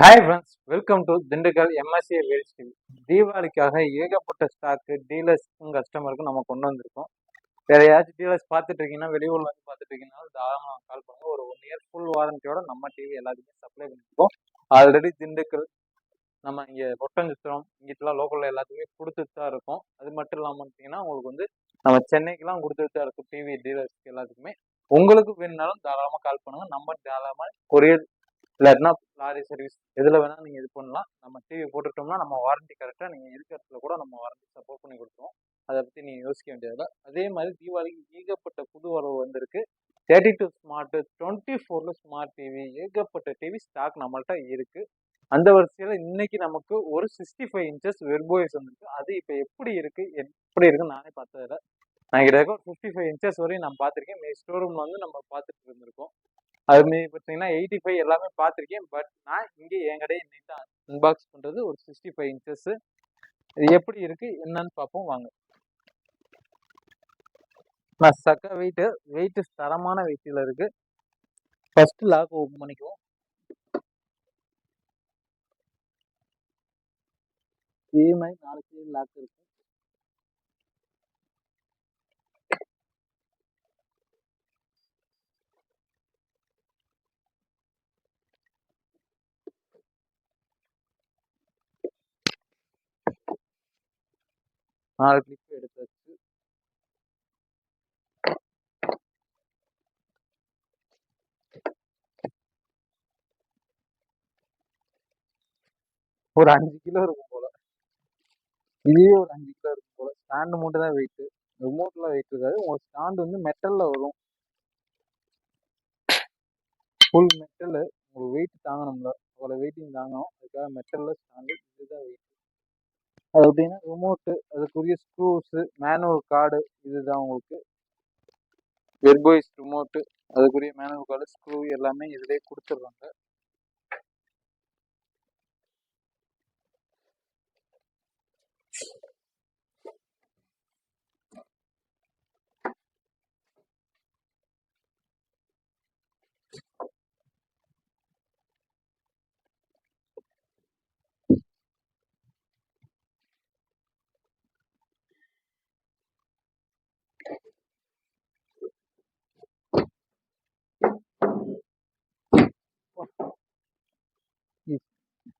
Hi friends welcome to Dindigul MSC real TV தீபாவளிக்காக ஏகப்பட்ட stock டீலர்ஸ்க்கும் கஸ்டமருக்கும் நம்ம கொண்டு வந்திருக்கோம். வேற ஏதாச்சும் டீலர்ஸ் பார்த்துட்டு இருக்கீங்கன்னா வெளியூர்ல வந்து பார்த்துட்டு இருக்கீங்கன்னா தாராளமாக கால் பண்ணுங்க. ஒரு ஒன் இயர் ஃபுல் வாரண்டியோட நம்ம டிவி எல்லாத்துக்குமே சப்ளை பண்ணிருக்கோம். ஆல்ரெடி திண்டுக்கல் நம்ம இங்கே ஒட்டஞ்சித்திரம் இங்கிட்டலாம் லோக்கலில் எல்லாத்துக்குமே கொடுத்துட்டு தான் இருக்கும். அது மட்டும் இல்லாமல் பார்த்தீங்கன்னா உங்களுக்கு வந்து நம்ம சென்னைக்கெல்லாம் கொடுத்துட்டு தான் இருக்கும் டிவி டீலர்ஸ்க்கு எல்லாத்துக்குமே. உங்களுக்கு வேணுனாலும் தாராளமாக கால் பண்ணுங்க. நம்ம தாராளமாக கொரியர் இல்லாட்டினா லாரி சர்வீஸ் எதில் வேணால் நீங்கள் இது பண்ணலாம். நம்ம டிவி போட்டுட்டோம்னா நம்ம வாரண்டி கரெக்டாக நீங்கள் இருக்கிற இடத்துல கூட நம்ம வாரண்டி சப்போர்ட் பண்ணி கொடுத்துருவோம். அதை பற்றி நீங்கள் யோசிக்க வேண்டியதில்லை அதே மாதிரி தீபாவளிக்கு ஏகப்பட்ட புது வரவு வந்திருக்கு. தேர்ட்டி டூ ஸ்மார்ட்டு டுவெண்ட்டி ஃபோரில் ஸ்மார்ட் டிவி ஏகப்பட்ட டிவி ஸ்டாக் நம்மள்ட்ட இருக்குது அந்த வரிசையில் இன்னைக்கு நமக்கு ஒரு சிக்ஸ்டி ஃபைவ் இன்ச்சஸ் வெர்போய்ஸ் வந்திருக்கு. அது இப்போ எப்படி இருக்குது எப்படி இருக்குன்னு நானே பார்த்ததில்ல நான் கிட்டத்தட்ட ஒரு ஃபிஃப்டி ஃபைவ் இன்ச்சஸ் வரையும் நான் பார்த்துருக்கேன். மே ஸ்டோர் ரூமில் வந்து நம்ம பார்த்துட்டு இருந்திருக்கோம். அது மாரி பார்த்தீங்கன்னா எயிட்டி ஃபைவ் எல்லாமே பார்த்துருக்கேன் பட் நான் இங்கே என் கடையை இன்னைக்கு தான் அன்பாக்ஸ் பண்ணுறது ஒரு சிக்ஸ்டி ஃபைவ் இன்ச்சஸ் இது எப்படி இருக்குது என்னன்னு பார்ப்போம். வாங்க. நான் சக்க வெயிட்டு வெயிட்டு தரமான வெயிட்டில் இருக்கு. ஃபர்ஸ்ட் லாக் ஓப்பன் பண்ணிக்குவோம். இதே மாதிரி நாலு சைடு லாக் இருக்கு. நாலு கிளிப் எடுத்தாச்சு ஒரு அஞ்சு கிலோ இருக்கும் போல. இதுவே ஒரு அஞ்சு கிலோ இருக்கும் போல. ஸ்டாண்டு மட்டும் தான் வெயிட் ரிமோட்ல வெயிட் இருக்காது. உங்க ஸ்டாண்டு வந்து மெட்டல்ல வரும். ஃபுல் மெட்டல் உங்களுக்கு வெயிட் தாங்கணும்ல. அவ்வளோ வெயிட்டிங் தாங்கணும். அதுக்காக மெட்டல்ல ஸ்டாண்டு இதுதான் வெயிட் அது அப்படின்னா ரிமோட்டு அதுக்குரிய ஸ்க்ரூஸு மேனுவல் கார்டு இதுதான் உங்களுக்கு. வெர்போய்ஸ் ரிமோட்டு அதுக்குரிய மேனுவல் கார்டு ஸ்க்ரூ எல்லாமே இதிலே கொடுத்துட்றாங்க.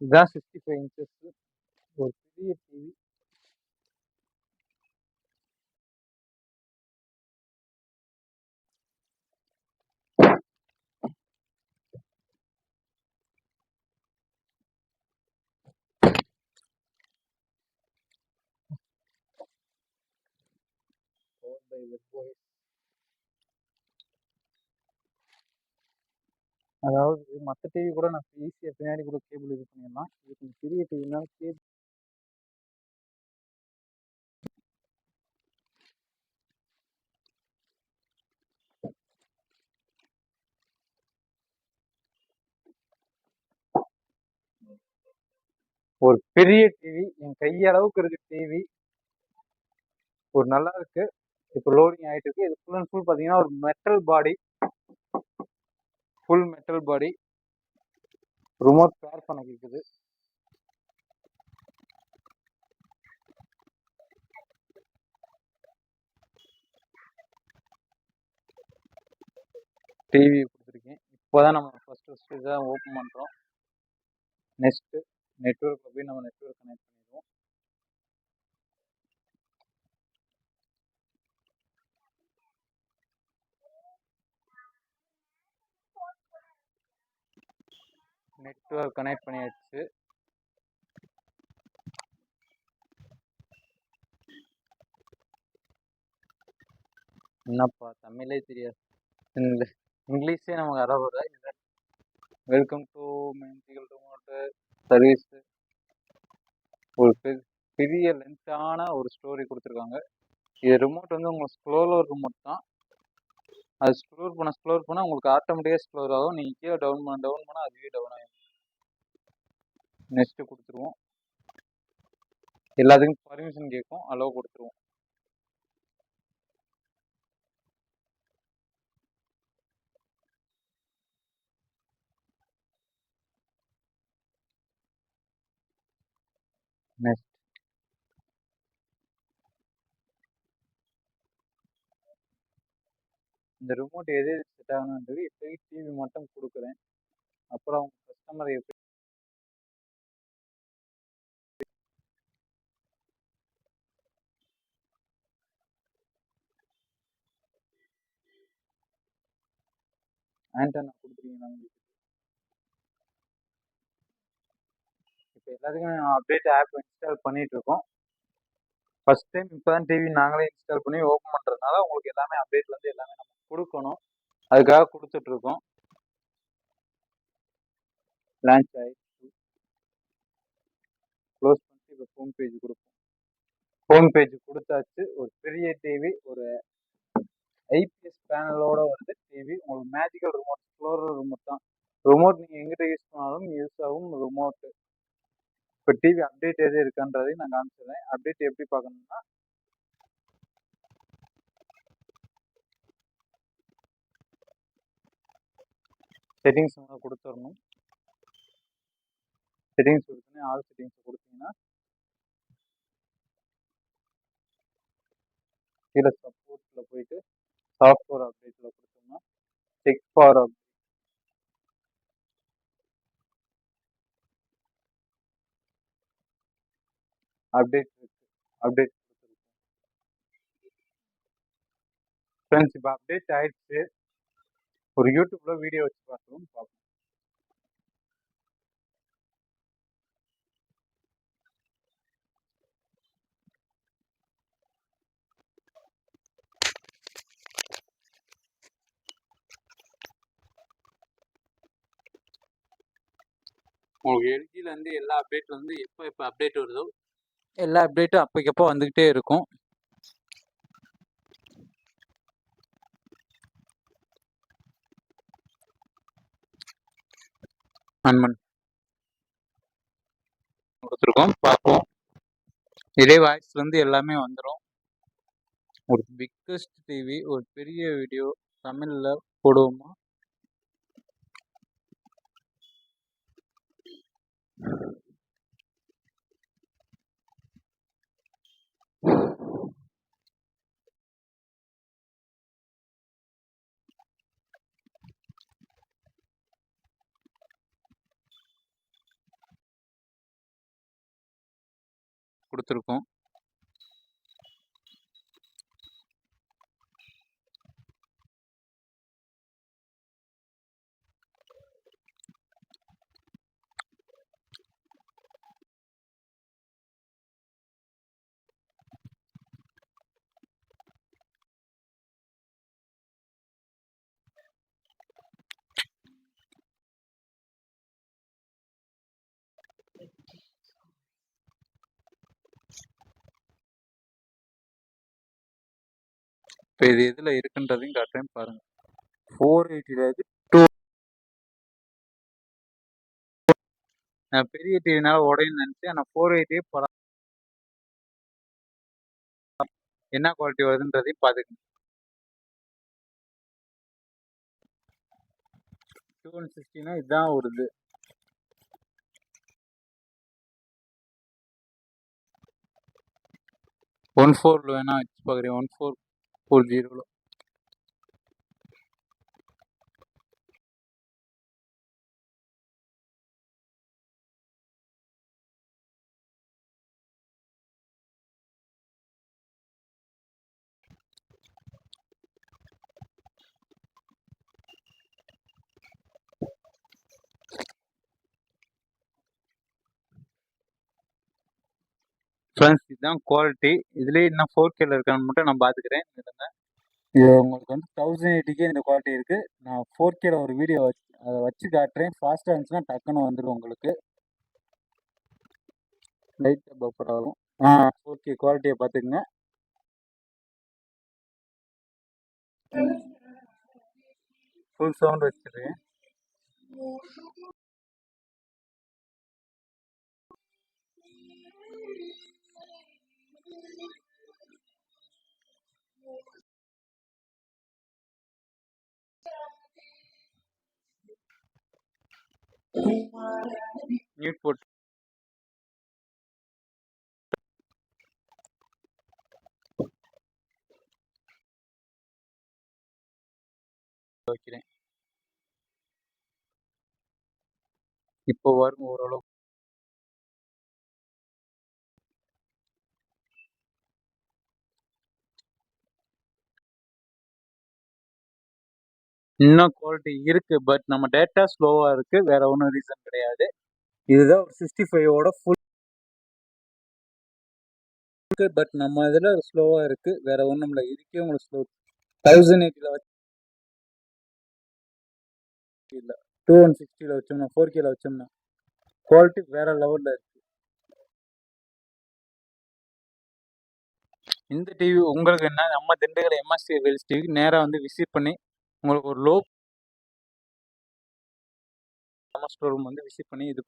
இதுதான் சிக்ஸ்டி ஃபைவ் இன்ச்சஸ் ஒரு பெரிய டிவி பை வெர்போய்ஸ் அதாவது மற்ற டிவி கூட நான் ஈஸியாக பின்னாடி கூட கேபிள் இது பண்ணிடலாம். இது கொஞ்சம் பெரிய டிவினால கேபிள் ஒரு பெரிய டிவி என் கையளவுக்கு இருக்கு டிவி ஒரு நல்லா இருக்கு. இப்போ லோடிங் ஆகிட்டு இருக்கு. இது ஃபுல் அண்ட் ஃபுல் பார்த்தீங்கன்னா ஒரு metal body full metal body remote pair பண்ண கேட்குது டிவி கொடுத்துருக்கேன். இப்போதான் நம்ம ஃபர்ஸ்ட் ஃபர்ஸ்ட் இதான் ஓப்பன் பண்ணுறோம் நெக்ஸ்ட்டு நெட்ஒர்க் அப்படியே நம்ம நெட்ஒர்க் கனெக்ட் பண்ணி நெட்ஒர்க் கனெக்ட் பண்ணியாச்சு. என்னப்பா தமிழே தெரியாது. இங்கிலீஷே நமக்கு அறவரை வெல்கம் டு மென்சிகல் ரிமோட்டு சர்வீஸ் ஒரு பெ- பெரிய லென்த்தான ஒரு ஸ்டோரி கொடுத்துருக்காங்க. இது ரிமோட் வந்து உங்களுக்கு ஸ்லோலோ ரிமோட் தான். அது ஸ்க்ளோர் பண்ண ஸ்க்ளோர் பண்ணால் உங்களுக்கு ஆட்டோமேட்டிக்காக ஸ்க்ளோர் ஆகும். நீங்கள் கீழே டவுன் பண்ண டவுன் பண்ணால் அதுவே டவுன் ஆகும் நெக்ஸ்ட்டு கொடுத்துருவோம். எல்லாத்துக்கும் பர்மிஷன் கேட்கும். அலோவ் கொடுத்துருவோம். நெக்ஸ்ட் இந்த ரிமோட் எது எது செட் ஆகணுன்றது இப்போதைக்கு டிவி மட்டும் கொடுக்குறேன். அப்புறம் கஸ்டமர் எப்படி ஆண்டனா கொடுத்துருக்கீங்களா உங்களுக்கு இப்போ எல்லாத்துக்கும் அப்டேட் ஆப் இன்ஸ்டால் பண்ணிட்டு இருக்கோம். ஃபர்ஸ்ட் டைம் இப்போ தான் டிவி நாங்களே இன்ஸ்டால் பண்ணி ஓப்பன் பண்ணுறதுனால உங்களுக்கு எல்லாமே அப்டேட்லேருந்து எல்லாமே நம்ம கொடுக்கணும். அதுக்காக கொடுத்துட்ருக்கோம். லான்ச் ஆயிடுச்சு க்ளோஸ் பண்ணிட்டு இப்போ ஹோம் பேஜ் கொடுப்போம். ஹோம் பேஜ் கொடுத்தாச்சு. ஒரு பெரிய டிவி ஒரு ஐபிஎஸ் பேனலோட வருது. டிவி உங்களுக்கு மேஜிக்கல் ரிமோட் ஃப்ளோர் ரிமோட் தான். ரிமோட் நீங்கள் எங்கிட்ட யூஸ் பண்ணாலும் யூஸ் ஆகும் ரிமோட்டு இப்போ டிவி அப்டேட் எது இருக்கான்றதையும் நான் காமிச்சிடுறேன். அப்டேட் எப்படி பார்க்கணும்னா செட்டிங்ஸ் வந்து கொடுத்துடணும். செட்டிங்ஸ் கொடுத்தோன்னே ஆல் செட்டிங்ஸ் கொடுத்தீங்கன்னா கீழே சப்போர்ட்டில் போயிட்டு சாஃப்ட்வேர் அப்டேட்டில் கொடுத்தோம்னா செக் ஃபார் அப்டேட் அப்டேட் இருக்கு. அப்டேட் கொடுத்துருக்கோம். ஃப்ரெண்ட்ஸ் இப்போ அப்டேட் ஆயிடுச்சு. ஒரு யூடியூப்ல வீடியோ வச்சு பார்த்துருவோம் பார்ப்போம். உங்களுக்கு எல்ஜிலேருந்து எல்லா அப்டேட் வந்து எப்போ எப்போ அப்டேட் வருதோ? எல்லா அப்டேட்டும் அப்போக்கப்போ வந்துக்கிட்டே இருக்கும். அன்மன் கொடுத்துருக்கோம். பார்ப்போம். இதே வாய்ஸ்லேருந்து எல்லாமே வந்துடும் ஒரு பிக்கஸ்ட் டிவி ஒரு பெரிய வீடியோ தமிழில் போடுவோமா? கொடுத்துருக்கோம். இப்போ இது எதில் இருக்குன்றதையும் காட்டுறேன் பாருங்கள் ஃபோர் எயிட்டியிலேருந்து டூ நான் பெரிய டிவினால உடையன்னு நினச்சேன். ஆனால் ஃபோர் எயிட்டியே படம் என்ன குவாலிட்டி வருதுன்றதையும் பார்த்துக்கணும் டூ ஒன் சிக்ஸ்டினா இதுதான் வருது ஒன் ஃபோரில் வேணா வச்சு பார்க்குறேன் ஒன் ஃபோர் ஃபோர் ஃப்ரெண்ட்ஸ் இதுதான் குவாலிட்டி இதுலேயே இன்னும் ஃபோர் கேல இருக்கான்னு மட்டும் நான் பார்த்துக்கிறேன் இது உங்களுக்கு வந்து தௌசண்ட் எயிட்டிக்கே இந்த குவாலிட்டி இருக்குது நான் ஃபோர் கேல ஒரு வீடியோ வச்சு அதை வச்சு காட்டுறேன். ஃபாஸ்ட்டாக இருந்துச்சுன்னா டக்குன்னு வந்துடும் உங்களுக்கு. லைட்டாக பஃபர் ஆகும் ஆ ஃபோர் கே குவாலிட்டியை பார்த்துக்குங்க ஃபுல் சவுண்ட் வச்சுருக்கேன் மியூட் போட்டு. வைக்கிறேன். இப்போ வரும் ஓரளவு. இன்னும் குவாலிட்டி இருக்கு பட் நம்ம டேட்டா ஸ்லோவா இருக்கு வேற ஒன்றும் ரீசன் கிடையாது. இதுதான் ஒரு சிக்ஸ்டி ஃபைவோட ஃபுல் பட் நம்ம இதில் ஸ்லோவாக இருக்கு வேற ஒன்றும் இல்லை இருக்கே உங்களுக்கு ஸ்லோ தௌசண்ட் எயிட்டியில் வச்சு இல்லை டூ ஒன் சிக்ஸ்டியில் வச்சோம்னா ஃபோர் கேல வச்சோம்னா குவாலிட்டி வேற லெவலில் இருக்கு. இந்த டிவி உங்களுக்கு என்ன நம்ம திண்டுக்கல் எம்எஸ்சி வெல்ஸ் டிவி நேராக வந்து விசிட் பண்ணி உங்களுக்கு ஒரு லோ ஸ்டோர் ரூம் வந்து விசிட் பண்ணி இது